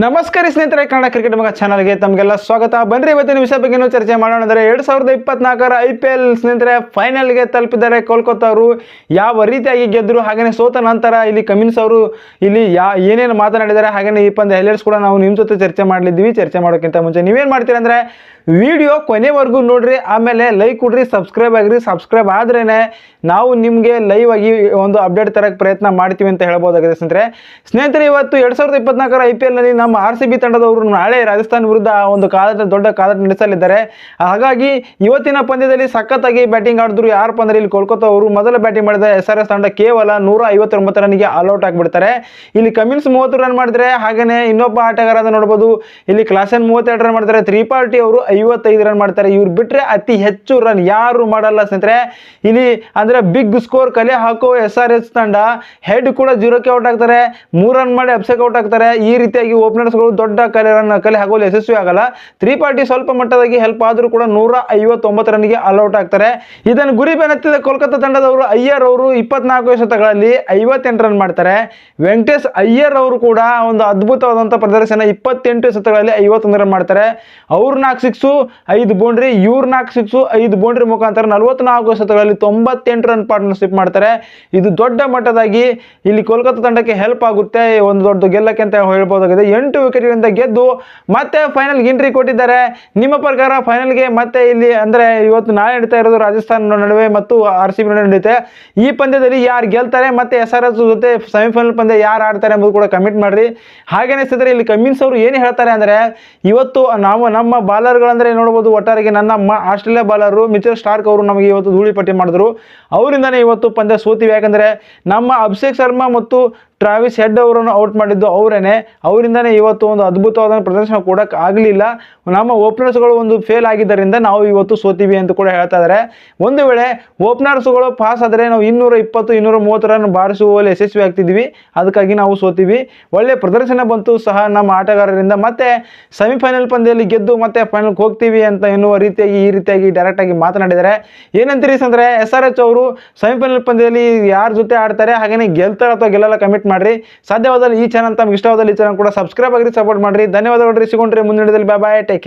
ನಮಸ್ಕಾರ ಸ್ನೇಹಿತರೆ, ಕನ್ನಡ ಕ್ರಿಕೆಟ್ ಮಗ ಚಾನಲ್ಗೆ ತಮಗೆಲ್ಲ ಸ್ವಾಗತ. ಬನ್ರಿ, ಇವತ್ತಿನ ವಿಷಯ ಬಗ್ಗೆ ಚರ್ಚೆ ಮಾಡೋಣ ಅಂದರೆ ಎರಡು ಸಾವಿರದ ಇಪ್ಪತ್ನಾಲ್ಕರ ಐ ಪಿ ಎಲ್ ಸ್ನೇಹಿತರೆ ಫೈನಲ್ಗೆ ತಲುಪಿದ್ದಾರೆ ಕೋಲ್ಕತ್ತಾ ಅವರು. ಯಾವ ರೀತಿಯಾಗಿ ಗೆದ್ದರು ಹಾಗೆಯೇ ಸೋತ ನಂತರ ಇಲ್ಲಿ ಕಮಿನ್ಸ್ ಅವರು ಇಲ್ಲಿ ಯಾ, ಏನೇನು ಮಾತನಾಡಿದ್ದಾರೆ ಹಾಗೆಯೇ ಈ ಪಂದ್ಯ ಹೈಲೈಟ್ಸ್ ಕೂಡ ನಾವು ನಿಮ್ಮ ಜೊತೆ ಚರ್ಚೆ ಮಾಡಲಿದ್ದೀವಿ. ಚರ್ಚೆ ಮಾಡೋಕ್ಕಿಂತ ಮುಂಚೆ ನೀವೇನು ಮಾಡ್ತೀರಾ ಅಂದರೆ ವಿಡಿಯೋ ಕೊನೆವರೆಗೂ ನೋಡ್ರಿ, ಆಮೇಲೆ ಲೈಕ್ ಕೊಡ್ರಿ ಸಬ್ಸ್ಕ್ರೈಬ್ ಆಗಿರಿ. ಸಬ್ಸ್ಕ್ರೈಬ್ ಆದ್ರೇ ನಾವು ನಿಮಗೆ ಲೈವ್ ಆಗಿ ಒಂದು ಅಪ್ಡೇಟ್ ತರಕ್ಕೆ ಪ್ರಯತ್ನ ಮಾಡ್ತೀವಿ ಅಂತ ಹೇಳ್ಬೋದಾಗಿದೆ ಸ್ನೇಹಿತರೆ. ಸ್ನೇಹಿತರೆ, ಇವತ್ತು ಎರಡು ಸಾವಿರದ ಇಪ್ಪತ್ನಾಲ್ಕರ ಐ ಪಿ ಎಲ್ನಲ್ಲಿ ನಮ್ಮ ಆರ್ ಸಿ ಬಿ ತಂಡದವರು ನಾಳೆ ರಾಜಸ್ಥಾನ್ ವಿರುದ್ಧ ಒಂದು ಕಾದ ದೊಡ್ಡ ಕಾದ ನಡೆಸಲಿದ್ದಾರೆ. ಹಾಗಾಗಿ ಇವತ್ತಿನ ಪಂದ್ಯದಲ್ಲಿ ಸಖತ್ತಾಗಿ ಬ್ಯಾಟಿಂಗ್ ಆಡಿದ್ರು ಯಾರಪ್ಪ ಅಂದ್ರೆ ಇಲ್ಲಿ ಕೋಲ್ಕತ್ತಾ ಅವರು. ಮೊದಲ ಬ್ಯಾಟಿಂಗ್ ಮಾಡಿದ ಎಸ್ ಆರ್ ಎಸ್ ತಂಡ ಕೇವಲ ನೂರ ಐವತ್ತೊಂಬತ್ತು ರನ್ಗೆ ಆಲ್ಔಟ್ ಆಗಿಬಿಡ್ತಾರೆ. ಇಲ್ಲಿ ಕಮಿನ್ಸ್ ಮೂವತ್ತು ರನ್ ಮಾಡಿದ್ರೆ ಹಾಗೆಯೇ ಇನ್ನೊಬ್ಬ ಆಟಗಾರ ನೋಡ್ಬೋದು. ಇಲ್ಲಿ ಕ್ಲಾಸನ್ ಮೂವತ್ತೆರಡು ರನ್ ಮಾಡ್ತಾರೆ ತ್ರಿಪಾಠಿ ಅವರು ಐವತ್ತೈದು ರನ್ ಮಾಡ್ತಾರೆ. ಇವ್ರು ಬಿಟ್ಟರೆ ಅತಿ ಹೆಚ್ಚು ರನ್ ಯಾರು ಮಾಡಲ್ಲ ಸ್ನೇಹಿತರೆ. ಇಲ್ಲಿ ಅಂದ್ರೆ ಬಿಗ್ ಸ್ಕೋರ್ ಕಲೆ ಹಾಕೋ ಎಸ್ ಆರ್ ಎಸ್ ತಂಡ ಹೆಡ್ ಕೂಡ ಜೀರೋಕ್ಕೆ ಔಟ್ ಆಗ್ತಾರೆ. ಮೂರು ರನ್ ಮಾಡಿ ಅಪ್ಸೆಕ್ ಔಟ್ ಆಗ್ತಾರೆ. ಈ ರೀತಿಯಾಗಿ ಓಪನರ್ಸ್ಗಳು ದೊಡ್ಡ ಕಲೆ ಕಲೆ ಹಾಕಲು ಯಶಸ್ವಿ ಆಗಲ್ಲ. ತ್ರಿಪಾಠಿ ಸ್ವಲ್ಪ ಮಟ್ಟದಾಗಿ ಹೆಲ್ಪ್ ಆದರೂ ಕೂಡ ನೂರ ಐವತ್ತೊಂಬತ್ತು ಆಲ್ ಔಟ್ ಆಗ್ತಾರೆ. ಇದನ್ನು ಗುರಿ ಬೆನ್ನತ್ತಿದ ಕೋಲ್ಕತ್ತಾ ತಂಡದವರು ಅಯ್ಯರ್ ಅವರು ಇಪ್ಪತ್ನಾಲ್ಕು ಶತಕಗಳಲ್ಲಿ ಐವತ್ತೆಂಟು ರನ್ ಮಾಡ್ತಾರೆ. ವೆಂಕಟೇಶ್ ಅಯ್ಯರ್ ಅವರು ಕೂಡ ಒಂದು ಅದ್ಭುತವಾದಂಥ ಪ್ರದರ್ಶನ ಇಪ್ಪತ್ತೆಂಟು ಶತಕಗಳಲ್ಲಿ ಐವತ್ತೊಂದು ರನ್ ಮಾಡ್ತಾರೆ. ಅವ್ರ ನಾಲ್ಕು ಸಿಕ್ಸು ಐದು ಬೌಂಡ್ರಿ ಇವ್ರ ನಾಲ್ಕು ಸಿಕ್ಸು ಐದು ಬೌಂಡ್ರಿ ಮುಖಾಂತರ ನಲವತ್ನಾಲ್ಕು ಶತಕಗಳಲ್ಲಿ ತೊಂಬತ್ತೆಂಟು ರನ್ ಪಾರ್ಟ್ನರ್ಶಿಪ್ ಮಾಡ್ತಾರೆ. ಇದು ದೊಡ್ಡ ಮಟ್ಟದಾಗಿ ಇಲ್ಲಿ ಕೋಲ್ಕತ್ತಾ ತಂಡಕ್ಕೆ ಹೆಲ್ಪ್ ಆಗುತ್ತೆ. ಒಂದು ದೊಡ್ಡ ಗೆಲ್ಲಕ್ಕೆ ಅಂತ ಹೇಳ್ಬೋದಾಗಿದೆ. ಎಂಟು ವಿಕೆಟ್ಗಳಿಂದ ಗೆದ್ದು ಮತ್ತೆ ಫೈನಲ್ ಎಂಟ್ರಿ ಕೊಟ್ಟಿದ್ದಾರೆ. ನಿಮ್ಮ ಪ್ರಕಾರ ಫೈನಲ್ಗೆ ಮತ್ತೆ ಇಲ್ಲಿ ಅಂದರೆ ಇವತ್ತು ನಾಳೆ ನಡೀತಾ ಇರೋದು ರಾಜಸ್ಥಾನ ನಡುವೆ ಮತ್ತು ಆರ್ ಸಿ ನಡೆಯುತ್ತೆ ಈ ಪಂದ್ಯದಲ್ಲಿ ಯಾರು ಗೆಲ್ತಾರೆ ಮತ್ತೆ ಎಸ್ ಆರ್ ಎಸ್ ಜೊತೆ ಸೆಮಿಫೈನಲ್ ಪಂದ್ಯ ಯಾರು ಆಡ್ತಾರೆ ಎಂಬುದು ಕೂಡ ಕಮೆಂಟ್ ಮಾಡಿರಿ. ಹಾಗೇನೆ ಸಿದ್ರೆ ಇಲ್ಲಿ ಕಮಿನ್ಸ್ ಅವರು ಏನು ಹೇಳ್ತಾರೆ ಅಂದರೆ ಇವತ್ತು ನಾವು ನಮ್ಮ ಬಾಲರ್ಗಳಂದರೆ ನೋಡ್ಬೋದು ಒಟ್ಟಾರೆಗೆ ನನ್ನ ಆಸ್ಟ್ರೇಲಿಯಾ ಬಾಲರು ಮಿಚಲ್ ಸ್ಟಾರ್ಕ್ ಅವರು ನಮಗೆ ಇವತ್ತು ಧೂಳಿಪಟ್ಟಿ ಮಾಡಿದ್ರು. ಅವರಿಂದನೇ ಇವತ್ತು ಪಂದ್ಯ ಸೋತಿವಿ. ಯಾಕಂದರೆ ನಮ್ಮ ಅಭಿಷೇಕ್ ಶರ್ಮಾ ಮತ್ತು ಟ್ರಾವಿಸ್ ಹೆಡ್ ಅವರನ್ನು ಔಟ್ ಮಾಡಿದ್ದು ಅವರೇನೆ. ಅವರಿಂದನೇ ಇವತ್ತು ಒಂದು ಅದ್ಭುತವಾದ ಪ್ರದರ್ಶನ ಕೊಡೋಕೆ ಆಗಲಿಲ್ಲ. ನಮ್ಮ ಓಪನರ್ಸ್ಗಳು ಒಂದು ಫೇಲ್ ಆಗಿದ್ದರಿಂದ ನಾವು ಇವತ್ತು ಸೋತೀವಿ ಅಂತ ಕೂಡ ಹೇಳ್ತಾ ಇದ್ದಾರೆ ಒಂದು ವೇಳೆ ಓಪನರ್ಸ್ಗಳು ಪಾಸ್ ಆದರೆ ನಾವು ಇನ್ನೂರ ಇಪ್ಪತ್ತು, ಇನ್ನೂರ ಮೂವತ್ತರನ್ನು ರನ್ ಬಾರಿಸುವಲ್ಲಿ ಯಶಸ್ವಿ ಆಗ್ತಿದ್ವಿ. ಅದಕ್ಕಾಗಿ ನಾವು ಸೋತೀವಿ. ಒಳ್ಳೆ ಪ್ರದರ್ಶನ ಬಂತು ಸಹ ನಮ್ಮ ಆಟಗಾರರಿಂದ. ಮತ್ತೆ ಸೆಮಿಫೈನಲ್ ಪಂದ್ಯದಲ್ಲಿ ಗೆದ್ದು ಮತ್ತೆ ಫೈನಲ್ಗೆ ಹೋಗ್ತೀವಿ ಅಂತ ಎನ್ನುವ ರೀತಿಯಾಗಿ ಈ ರೀತಿಯಾಗಿ ಡೈರೆಕ್ಟಾಗಿ ಮಾತನಾಡಿದ್ದಾರೆ ಏನಂತೀರಿ ಅಂದರೆ ಎಸ್ ಆರ್ ಎಚ್ ಅವರು ಸೆಮಿಫೈನಲ್ ಪಂದ್ಯದಲ್ಲಿ ಯಾರ ಜೊತೆ ಆಡ್ತಾರೆ? ಹಾಗೆಯೇ ಗೆಲ್ತಾರೆ ಅಥವಾ ಗೆಲ್ಲಲ್ಲ ಕಮಿಟ್ ಮಾಡ್ರಿ. ಸಾಧ್ಯವಾದಲ್ಲಿ ಈ ಚಾನಲ್ ತಮ್ಗೆ ಇಷ್ಟವಾದಲ್ಲಿ ಈ ಚಾನಲ್ ಕೂಡ ಸಬ್ಸ್ಕ್ರೈಬ್ ಆಗಿರಿ ಸಪೋರ್ಟ್ ಮಾಡಿರಿ. ಧನ್ಯವಾದಗಳು ಸಿಗೊಂಡ್ರಿ ಮುಂದಿನದಲ್ಲಿ ಬಾಯ್ ಬಾಯ್ ಟೇಕ್ ಕೇರ್